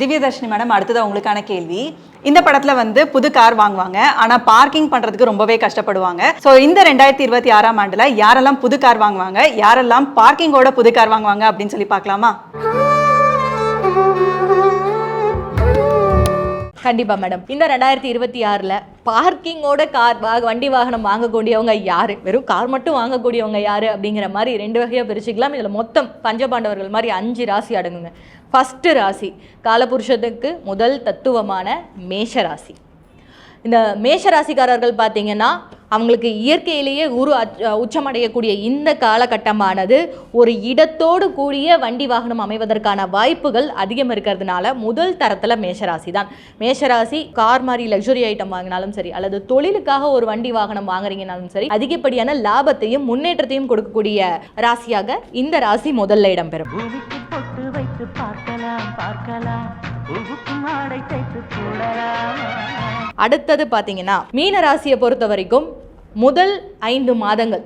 Divyadharshini madam அடுத்தது உங்களுக்கான கேள்வி. இந்த படத்துல வந்து புது கார் வாங்குவாங்க. ஆனா பார்க்கிங் பண்றதுக்கு ரொம்பவே கஷ்டப்படுவாங்க. ஸோ இந்த ரெண்டாயிரத்தி இருபத்தி ஆறாம் ஆண்டுல யாரெல்லாம் புது கார் வாங்குவாங்க? யாரெல்லாம் பார்க்கிங்கோட புது கார் வாங்குவாங்க அப்படின்னு சொல்லி பார்க்கலாமா? கண்டிப்பா மேடம். இந்த ரெண்டாயிரத்தி இருபத்தி ஆறில் பார்க்கிங்கோட கார் வண்டி வாகனம் வாங்கக்கூடியவங்க யாரு? வெறும் கார் மட்டும் வாங்கக்கூடியவங்க யாரு? அப்படிங்கிற மாதிரி ரெண்டு வகையா பிரிச்சுக்கலாம். இதில் மொத்தம் பஞ்சபாண்டவர்கள் மாதிரி அஞ்சு ராசி அடங்குங்க. ஃபஸ்ட்டு ராசி. காலபுருஷத்துக்கு முதல் தத்துவமான மேஷ ராசி இந்த மேஷ ராசிக்காரர்கள் பார்த்தீங்கன்னா அவங்களுக்கு இயற்கையிலேயே குரு உச்சமடையக்கூடிய இந்த காலகட்டமானது ஒரு இடத்தோடு கூடிய வண்டி வாகனம் அமைவதற்கான வாய்ப்புகள் அதிகம் இருக்கிறதுனால முதல் தரத்தில் மேஷராசி தான் மேஷராசி கார் மாதிரி லக்ஸுரி ஐட்டம் வாங்கினாலும் சரி அல்லது தொழிலுக்காக ஒரு வண்டி வாகனம் வாங்குறீங்கனாலும் சரி அதிகப்படியான லாபத்தையும் முன்னேற்றத்தையும் கொடுக்கக்கூடிய ராசியாக இந்த ராசி முதல்ல இடம்பெறும். பார்க்க பார்க்கலாம் பார்க்கலாம். தைத்து போடலாம் அடுத்தது பார்த்தீங்கன்னா மீன ராசியை பொறுத்த வரைக்கும் முதல் ஐந்து மாதங்கள்.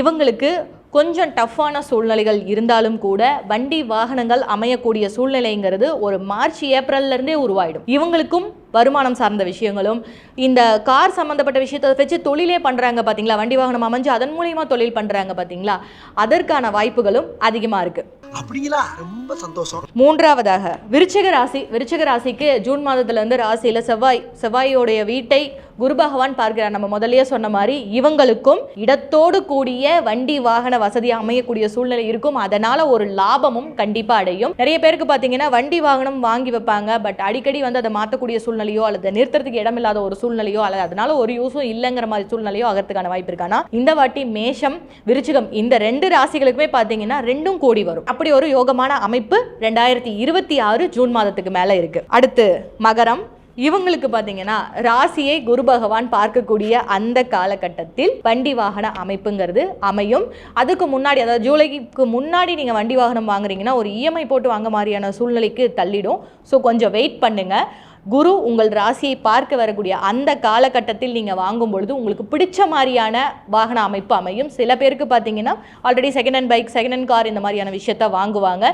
இவங்களுக்கு கொஞ்சம் டஃப்பான சூழ்நிலைகள் இருந்தாலும் கூட வண்டி வாகனங்கள் அமையக்கூடிய சூழ்நிலைங்கிறது ஒரு மார்ச் ஏப்ரல்ல இருந்தே உருவாயிடும். இவங்களுக்கும் வருமானம் சார்ந்த விஷயங்களும் இந்த கார் சம்மந்தப்பட்ட விஷயத்தை வச்சு தொழிலே பண்ணுறாங்க பார்த்தீங்களா வண்டி வாகனம் அமைஞ்சு அதன் மூலியமாக தொழில் பண்ணுறாங்க பார்த்தீங்களா அதற்கான வாய்ப்புகளும் அதிகமாக இருக்குது அப்படிங்களா? ரொம்ப சந்தோஷம். மூன்றாவதாக விருச்சிக ராசி விருச்சிக ராசிக்கு ஜூன் மாதத்துல இருந்து ராசியில செவ்வாய் செவ்வாயோடைய வீட்டை குரு பகவான் பார்க்கிறார். நம்ம முதல்லயே சொன்ன மாதிரி இவங்களுக்கும் இடத்தோடு கூடிய வண்டி வாகன வசதி அமையக்கூடிய சூழ்நிலை இருக்கும். அதனால ஒரு லாபமும் கண்டிப்பா அடையும். நிறைய பேருக்கு பாத்தீங்கன்னா வண்டி வாகனம் வாங்கி வைப்பாங்க. பட் அடிக்கடி வந்து அதை மாற்றக்கூடிய சூழ்நிலையோ அல்லது நிறுத்துறதுக்கு இடமில்லாத ஒரு சூழ்நிலையோ அல்லது அதனால ஒரு யூஸும் இல்லைங்கிற மாதிரி சூழ்நிலையோ ஆகிறதுக்கான வாய்ப்பு இருக்கானா இந்த வாட்டி மேஷம் விருச்சிகம் இந்த ரெண்டு ராசிகளுக்குமே பார்த்தீங்கன்னா ரெண்டும் கோடி வரும். அப்படி ஒரு யோகமான அமைப்பு ரெண்டாயிரத்தி இருபத்தி ஆறு ஜூன் மாதத்துக்கு மேலே இருக்கு. அடுத்து மகரம் இவங்களுக்கு பார்த்தீங்கன்னா ராசியை குரு பகவான் பார்க்கக்கூடிய அந்த காலகட்டத்தில் வண்டி வாகன அமைப்புங்கிறது அமையும். அதுக்கு முன்னாடி அதாவது ஜூலைக்கு முன்னாடி நீங்கள் வண்டி வாகனம் வாங்குறீங்கன்னா ஒரு இஎம்ஐ போட்டு வாங்க மாதிரியான சூழ்நிலைக்கு தள்ளிடும். ஸோ கொஞ்சம் வெயிட் பண்ணுங்கள் குரு உங்கள் ராசியை பார்க்க வரக்கூடிய அந்த காலகட்டத்தில் நீங்கள் வாங்கும் பொழுது உங்களுக்கு பிடிச்ச மாதிரியான வாகன அமைப்பு அமையும். சில பேருக்கு பார்த்தீங்கன்னா already second hand bike second hand car இந்த மாதிரியான விஷயத்த வாங்குவாங்க.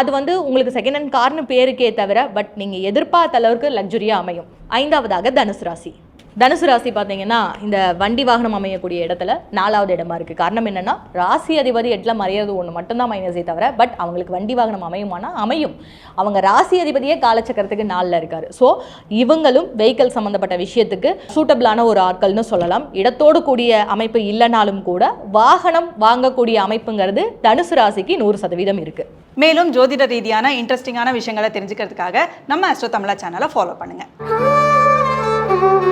அது வந்து உங்களுக்கு செகண்ட் ஹேண்ட் கார்னு பேருக்கே தவிர பட் நீங்கள் எதிர்பார்த்த அளவுக்கு லக்ஸுரியாக அமையும். ஐந்தாவதாக தனுசு ராசி. தனுசு ராசி பார்த்தீங்கன்னா இந்த வண்டி வாகனம் அமையக்கூடிய இடத்துல நாலாவது இடமா இருக்குது காரணம் என்னென்னா ராசி அதிபதி எட்டில் மறையிறது ஒன்று மட்டும்தான் மைனஸே தவிர பட் அவங்களுக்கு வண்டி வாகனம் அமையுமானா அமையும். அவங்க ராசி அதிபதியே காலச்சக்கரத்துக்கு நாளில் இருக்காரு. ஸோ இவங்களும் வெஹிக்கல் சம்மந்தப்பட்ட விஷயத்துக்கு சூட்டபிளான ஒரு ஆட்கள்னு சொல்லலாம். இடத்தோடு கூடிய அமைப்பு இல்லைனாலும் கூட வாகனம் வாங்கக்கூடிய அமைப்புங்கிறது தனுசு ராசிக்கு நூறு சதவீதம் இருக்குது மேலும் ஜோதிட ரீதியான இன்ட்ரெஸ்டிங்கான விஷயங்களை தெரிஞ்சுக்கிறதுக்காக நம்ம அஸ்ட்ரோ தமிழா சேனலை ஃபாலோ பண்ணுங்கள்